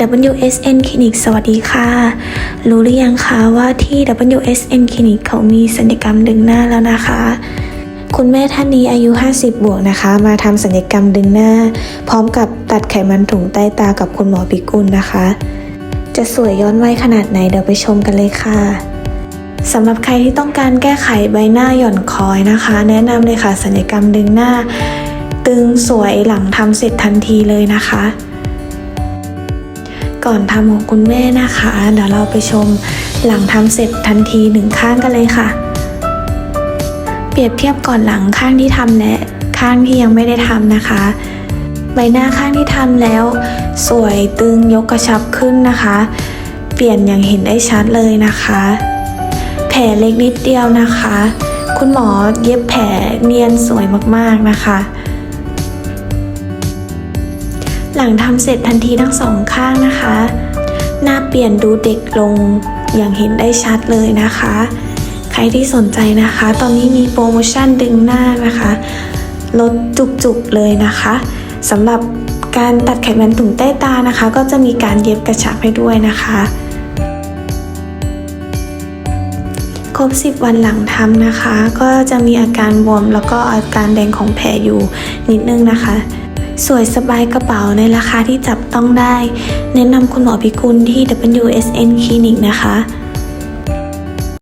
WSN Clinic สวัสดีค่ะ รู้หรือยังคะว่าที่ WSN Clinic เขามีศัลยกรรมดึงหน้าแล้วนะคะ คุณแม่ท่านนี้อายุ 50 บวกนะคะ มาทำศัลยกรรมดึงหน้า พร้อมกับตัดไขมันถุงใต้ตากับคุณหมอปิกุลนะคะ จะสวยย้อนวัยขนาดไหนเดี๋ยวไปชมกันเลยค่ะสำหรับใครที่ต้องการแก้ไขใบหน้าหย่อนคอยนะคะ แนะนำเลยค่ะศัลยกรรมดึงหน้า ตึงสวยหลังทำเสร็จทันทีเลยนะคะ ก่อนทำของคุณแม่นะคะ เดี๋ยวเราไปชมหลังทำเสร็จทันทีหนึ่งข้างกันเลยค่ะ เปรียบเทียบก่อนหลังข้างที่ทำและข้างที่ยังไม่ได้ทำนะคะ ใบหน้าข้างที่ทำแล้ว สวยตึงยกกระชับขึ้นนะคะ เปลี่ยนอย่างเห็นได้ชัดเลยนะคะ แผลเล็กนิดเดียวนะคะ คุณหมอเย็บแผลเนียนสวยมากๆนะคะ หลังทำเสร็จทันทีทั้งสองข้างนะคะ หน้าเปลี่ยนดูเด็กลงอย่างเห็นได้ชัดเลยนะคะ ใครที่สนใจนะคะ ตอนนี้มีโปรโมชั่นดึงหน้านะคะ ลดจุกๆเลยนะคะสำหรับการตัดไขมันถุงใต้ตานะคะ ก็จะมีการเย็บกระชับให้ด้วยนะคะ ครบ 10 วันหลังทำนะคะ ก็จะมีอาการบวมแล้วก็อาการแดงของแผลอยู่นิดนึงนะคะ สวยสบายกระเป๋าในราคาที่จับต้องได้ แนะนำคุณหมอพิกุลที่ WSN Clinic นะคะ